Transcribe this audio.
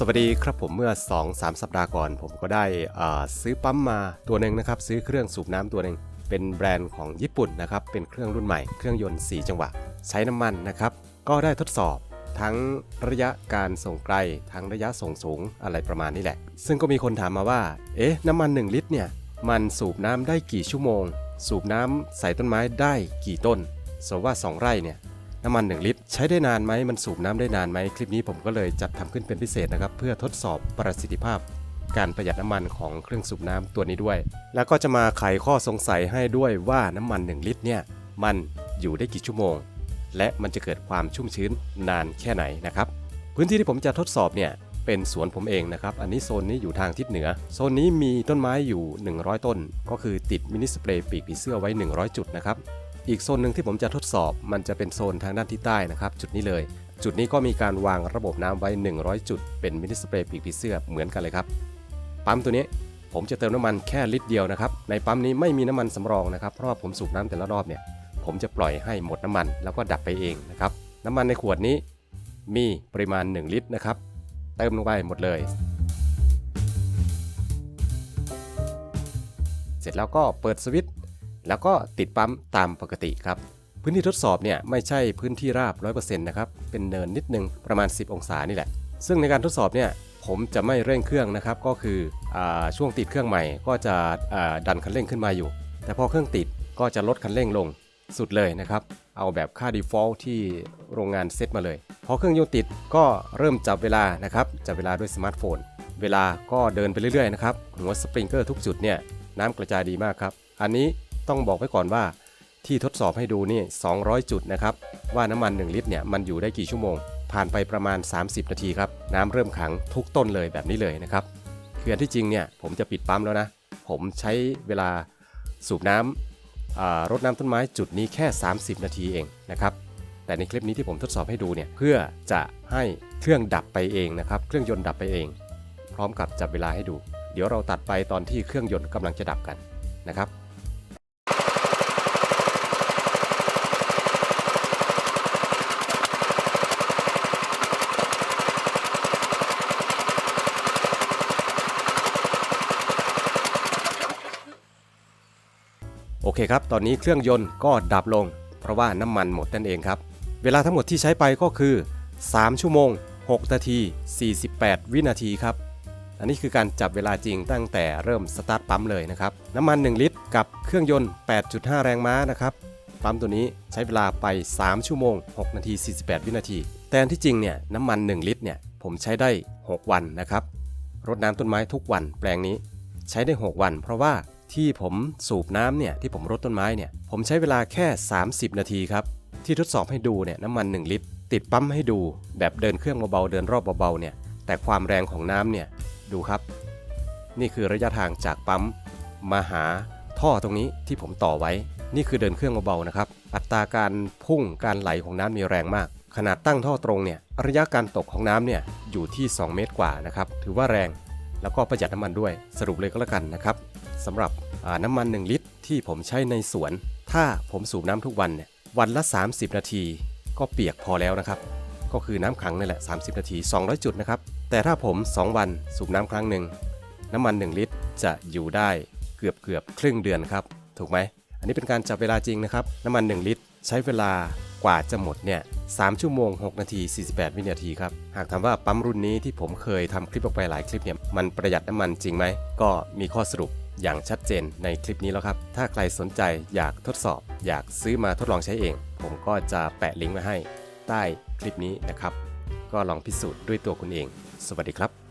สวัสดีครับผมเมื่อ 2-3 สัปดาห์ก่อน ผมก็ได้ซื้อปั๊มมาตัวหนึ่งนะครับ ซื้อเครื่องสูบน้ำตัวหนึ่งเป็นแบรนด์ของญี่ปุ่นนะครับ เป็นเครื่องรุ่นใหม่เครื่องยนต์ 4 จังหวะ ใช้น้ำมันนะครับ ก็ได้ทดสอบทั้งระยะการส่งไกล ทั้งระยะส่งสูงอะไรประมาณนี้แหละ ซึ่งก็มีคนถามมาว่า เอ๊ะน้ำมัน 1 ลิตรเนี่ย มันสูบน้ำได้กี่ชั่วโมง สูบน้ำใส่ต้นไม้ได้กี่ต้นสมว่า 2 ไร่เนี่ย น้ำมัน 1 ลิตร ใช้ได้นานไหมมันสูบน้ำได้นานไหมคลิปนี้ผมก็เลยจัดทำขึ้นเป็นพิเศษนะครับ เพื่อทดสอบประสิทธิภาพ การประหยัดน้ำมันของเครื่องสูบน้ำตัวนี้ด้วย แล้วก็จะมาไขข้อสงสัยให้ด้วยว่าน้ำมัน 1 ลิตรเนี่ยมันอยู่ได้กี่ชั่วโมง และมันจะเกิดความชุ่มชื้นนานแค่ไหนนะครับพื้นที่ที่ผมจะทดสอบเนี่ยเป็นสวนผมเองนะครับ อันนี้โซนนี้อยู่ทางทิศเหนือ โซนนี้มีต้นไม้อยู่ 100 ต้น ก็คือติดมินิสเปรย์ปีกผีเสื้อไว้ 100 จุดนะครับ อีกโซนหนึ่งที่ผมจะทดสอบมันจะเป็นโซนทางด้านทิศใต้นะครับ จุดนี้เลย จุดนี้ก็มีการวางระบบน้ำไว้ 100 จุด เป็นมินิสเปรย์ปีกผีเสื้อเหมือนกันเลยครับ ปั๊มตัวนี้ผมจะเติมน้ำมันแค่ลิตรเดียวนะครับ ในปั๊มนี้ไม่มีน้ำมันสำรองนะครับ เพราะว่าผมสูบน้ำแต่ละรอบเนี่ย ผมจะปล่อยให้หมดน้ำมันแล้วก็ดับไปเองนะครับ น้ำมันในขวดนี้มีปริมาณ 1 ลิตรนะครับ เติมลงไปหมดเลย เสร็จแล้วก็เปิดสวิตช์ แล้วก็ติดปั๊มตามปกติครับ พื้นที่ทดสอบเนี่ยไม่ใช่พื้นที่ราบ 100%นะครับเป็นเนินนิดนึงประมาณ 10 องศานี่แหละ ซึ่งในการทดสอบเนี่ยผมจะไม่เร่งเครื่องนะครับก็คืออช่วงติดเครื่องใหม่ก็จะดันคันเร่งขึ้นมาอยู่ แต่พอเครื่องติดก็จะลดคันเร่งลงสุดเลยนะครับ เอาแบบค่า default ที่โรงงานเซตมาเลย พอเครื่องยนต์ติดก็เริ่มจับเวลานะครับ จับเวลาด้วยสมาร์ทโฟน เวลาก็เดินไปเรื่อยๆนะครับ หัวสปริงเกอร์ทุกจุดเนี่ยน้ำกระจายดีมากครับ อันนี้ ต้องบอกไว้ก่อนว่าที่ทดสอบให้ดูนี่ 200 จุดนะครับ ว่าน้ำมัน 1 ลิตรเนี่ยมันอยู่ได้กี่ชั่วโมง ผ่านไปประมาณ 30 นาทีครับ น้ำเริ่มขังทุกต้นเลยแบบนี้เลยนะครับคืออันที่จริงเนี่ยผมจะปิดปั๊มแล้วนะ ผมใช้เวลาสูบน้ำรดน้ำต้นไม้จุดนี้แค่ 30 นาทีเองนะครับ แต่ในคลิปนี้ที่ผมทดสอบให้ดูเนี่ยเพื่อจะให้เครื่องดับไปเองนะครับ เครื่องยนต์ดับไปเอง พร้อมกับจับเวลาให้ดู เดี๋ยวเราตัดไปตอนที่เครื่องยนต์กำลังจะดับกันนะครับ โอเคครับ ตอนนี้เครื่องยนต์ก็ดับลง เพราะว่าน้ำมันหมดนั่นเองครับ เวลาทั้งหมดที่ใช้ไปก็คือ 3 ชั่วโมง 6 นาที 48 วินาทีครับ อันนี้คือการจับเวลาจริงตั้งแต่เริ่มสตาร์ทปั๊มเลยนะครับ น้ำมัน 1 ลิตรกับเครื่องยนต์ 8.5 แรงม้านะครับ ปั๊มตัวนี้ใช้เวลาไป 3 ชั่วโมง 6 นาที 48 วินาที แต่ที่จริงเนี่ยน้ำมัน 1 ลิตรเนี่ยผมใช้ได้ 6 วันนะครับรดน้ำต้นไม้ทุกวันแปลงนี้ ใช้ได้ 6 วัน เพราะว่า ที่ผมสูบน้ำเนี่ยที่ผมรดต้นไม้เนี่ยผมใช้เวลาแค่ 30 นาทีครับ ที่ทดสอบให้ดูเนี่ยน้ำมัน 1 ลิตร ติดปั๊มให้ดู แบบเดินเครื่องเบาๆเดินรอบเบาๆเนี่ยแต่ความแรงของน้ำเนี่ยดูครับ นี่คือระยะทางจากปั๊มมาหาท่อตรงนี้ที่ผมต่อไว้ นี่คือเดินเครื่องเบาๆนะครับ อัตราการพุ่งการไหลของน้ำมีแรงมาก ขนาดตั้งท่อตรงเนี่ยระยะการตกของน้ำเนี่ยอยู่ที่ 2 เมตรกว่านะครับถือว่าแรงแล้วก็ประหยัดน้ำมันด้วยสรุปเลยก็แล้วกันนะครับ สำหรับน้ำมัน 1 ลิตร ที่ผมใช้ในสวน ถ้าผมสูบน้ำทุกวันเนี่ยวันละ 30 นาที ก็เปียกพอแล้วนะครับ ก็คือน้ำขังนี่แหละ 30 นาที 200 จุดนะครับ แต่ถ้าผม 2 วันสูบน้ำครั้งหนึ่งน้ำมัน 1 ลิตรจะอยู่ได้เกือบเกือบครึ่งเดือนครับ ถูกไหม อันนี้เป็นการจับเวลาจริงนะครับ น้ำมัน 1 ลิตร ใช้เวลากว่าจะหมดเนี่ย3ชั่วโมง 6 นาที 48 วินาทีครับ หากถามว่าปั๊มรุ่นนี้ที่ผมเคยทำคลิปออกไปหลายคลิปเนี่ย มันประหยัดน้ำมันจริงไหม ก็มีข้อสรุป อย่างชัดเจนในคลิปนี้แล้วครับ ถ้าใครสนใจอยากทดสอบ อยากซื้อมาทดลองใช้เอง ผมก็จะแปะลิงก์ไว้ให้ใต้คลิปนี้นะครับ ก็ลองพิสูจน์ด้วยตัวคุณเอง สวัสดีครับ